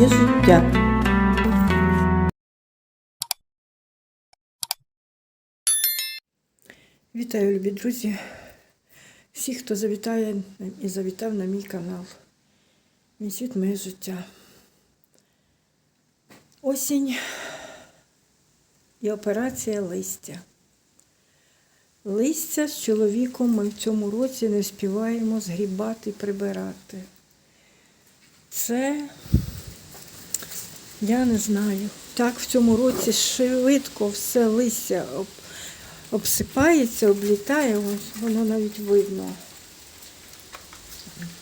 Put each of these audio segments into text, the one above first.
моє життя. Вітаю, любі друзі. Всіх, хто завітає і завітав на мій канал. Мій світ, моє життя. Осінь і операція листя. Листя з чоловіком ми в цьому році не співаємо згрібати прибирати. Це я не знаю. Так в цьому році швидко все листя обсипається, облітає, ось воно навіть видно.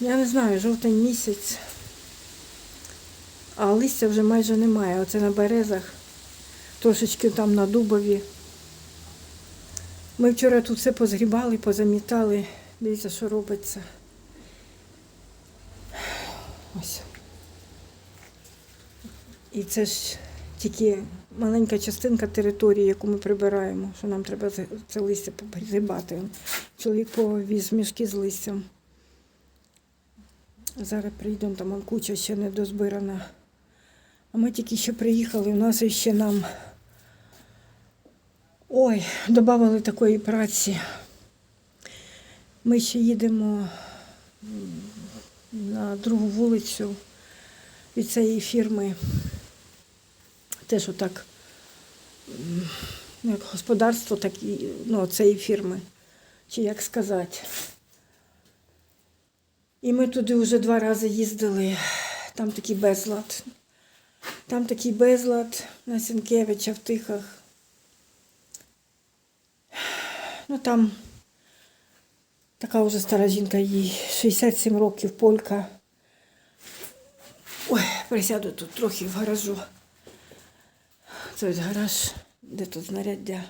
Я не знаю, жовтень місяць, а листя вже майже немає. Оце на березах, трошечки там на дубові. Ми вчора тут все позгрібали, позамітали. Дивіться, що робиться. Ось. І це ж тільки маленька частинка території, яку ми прибираємо, що нам треба це- листя позгрібати. Чоловік повіз мішки з листям. Зараз прийдемо, там куча ще не дозбирана. А ми тільки що приїхали, у нас ще нам ой, додали такої праці. Ми ще їдемо на другу вулицю від цієї фірми. Теж отак, ну, як господарство, так і ну, цієї фірми. Чи як сказати. І ми туди вже два рази їздили. Там такий безлад. Там такий безлад на Сінкевича в Тихах. Ну там така вже стара жінка, їй 67 років, полька. Ой, присяду тут трохи в гаражу. Це ось гараж, де тут знаряддя.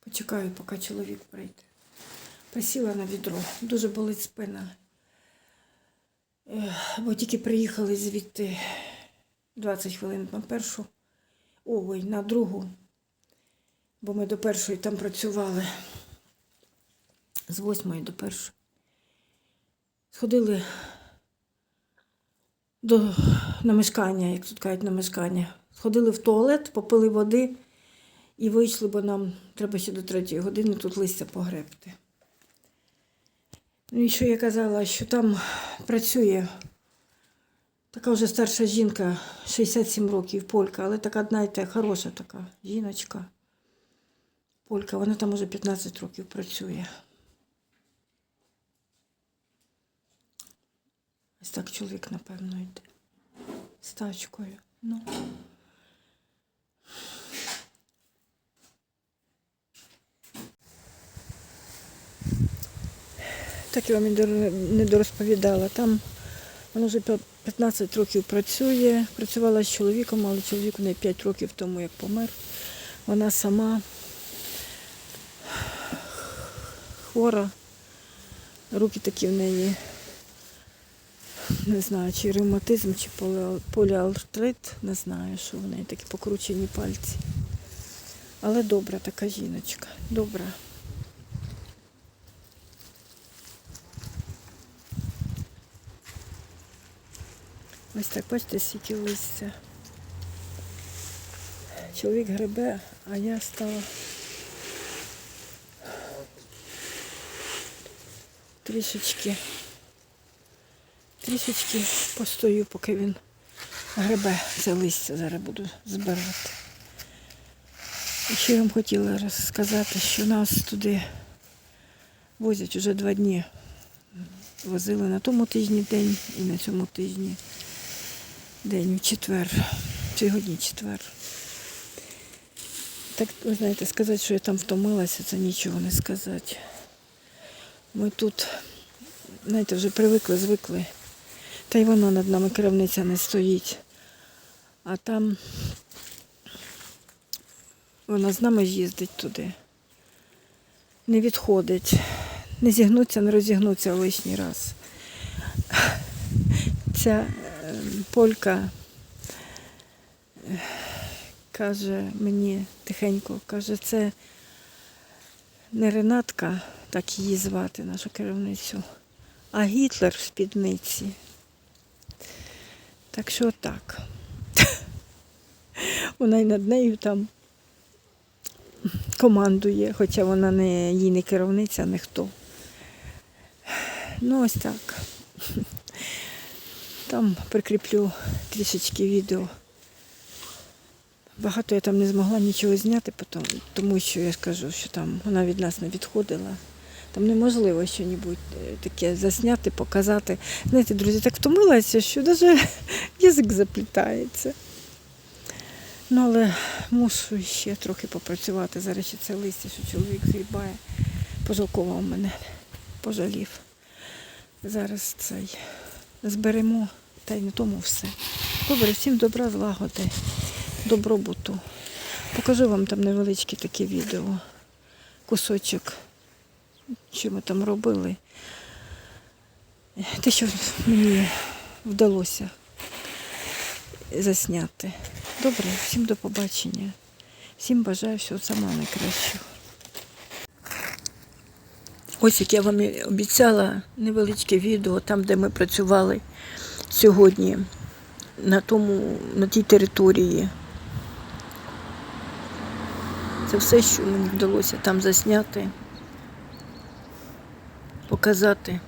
Почекаю, поки чоловік прийде. Присіла на відро. Дуже болить спина. Бо тільки приїхали звідти 20 хвилин на першу, ой, на другу, бо ми до першої там працювали. З восьмої до першої. Сходили до намешкання, як тут кажуть, намешкання. Сходили в туалет, попили води і вийшли, бо нам треба ще до третьої години тут листя погребти. Ну і що я казала, що там працює така вже старша жінка, 67 років, полька, але така, знаєте, хороша така жіночка. Полька, вона там уже 15 років працює. Ось так чоловік, напевно, йде. З тачкою. Ну. Так я вам не дорозповідала. Там вона вже 15 років працює. Працювала з чоловіком, але чоловік у неї 5 років тому, як помер. Вона сама хвора. Руки такі в неї не знаю, чи ревматизм, чи поліартрит, не знаю, що в неї такі покручені пальці. Але добра така жіночка, добра. Ось так, бачите, скільки листя. Чоловік гребе, а я стала трішечки трішечки постою, поки він гребе це листя. Зараз буду збирати. І ще я вам хотіла розказати, що нас туди возять уже два дні. Возили на тому тижні день і на цьому тижні день у четвер. Сьогодні четвер. Так, ви знаєте, сказати, що я там втомилася, це нічого не сказати. Ми тут, знаєте, вже привикли, звикли. Та й вона над нами керівниця не стоїть. А там вона з нами їздить туди. Не відходить. Не зігнуться, не розігнуться лишній раз. Ця е, полька е, каже мені тихенько, каже, це не Ренатка, так її звати, нашу керівницю, а Гітлер в спідниці. Так що так. Вона й над нею там командує, хоча вона не їй не керівниця, ніхто. Ну, ось так. Там прикріплю трішечки відео. Багато я там не змогла нічого зняти, тому що я скажу, що там вона від нас не відходила. Там неможливо щось таке засняти, показати. Знаєте, друзі, так втомилася, що навіть язик заплітається. Ну, але мушу ще трохи попрацювати. Зараз ще це листя, що чоловік згрібає. Пожалкував мене, пожалів. Зараз цей зберемо, та й на тому все. Добре, всім добра, злагоди, добробуту. Покажу вам там невеличке таке відео, кусочок, що ми там робили. Те, що мені вдалося засняти. Добре, всім до побачення. Всім бажаю всього самого найкращого. Ось як я вам обіцяла невеличке відео, там, де ми працювали сьогодні, на, тому, на тій території. Це все, що мені вдалося там засняти, показати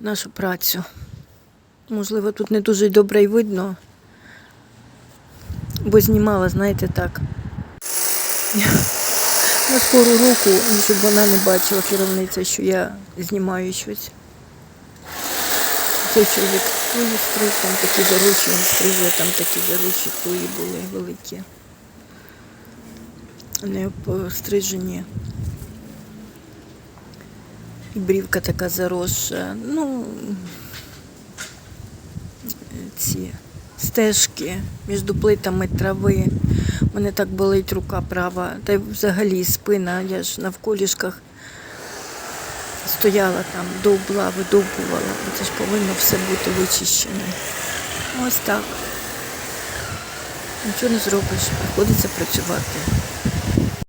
нашу працю. Можливо, тут не дуже добре й видно, бо знімала, знаєте, так. На скору руку, щоб вона не бачила керівниця, що я знімаю щось. Цей чоловік туї стриг, там такі заручі, стриже, там такі заручі туї були великі. Не пострижені. І брівка така заросша. Ну, ці стежки між плитами трави. Мене так болить рука права, та й взагалі спина, я ж на вколішках стояла там, довбла, видовбувала, це ж повинно все бути вичищене. Ось так. Нічого не зробиш, приходиться працювати.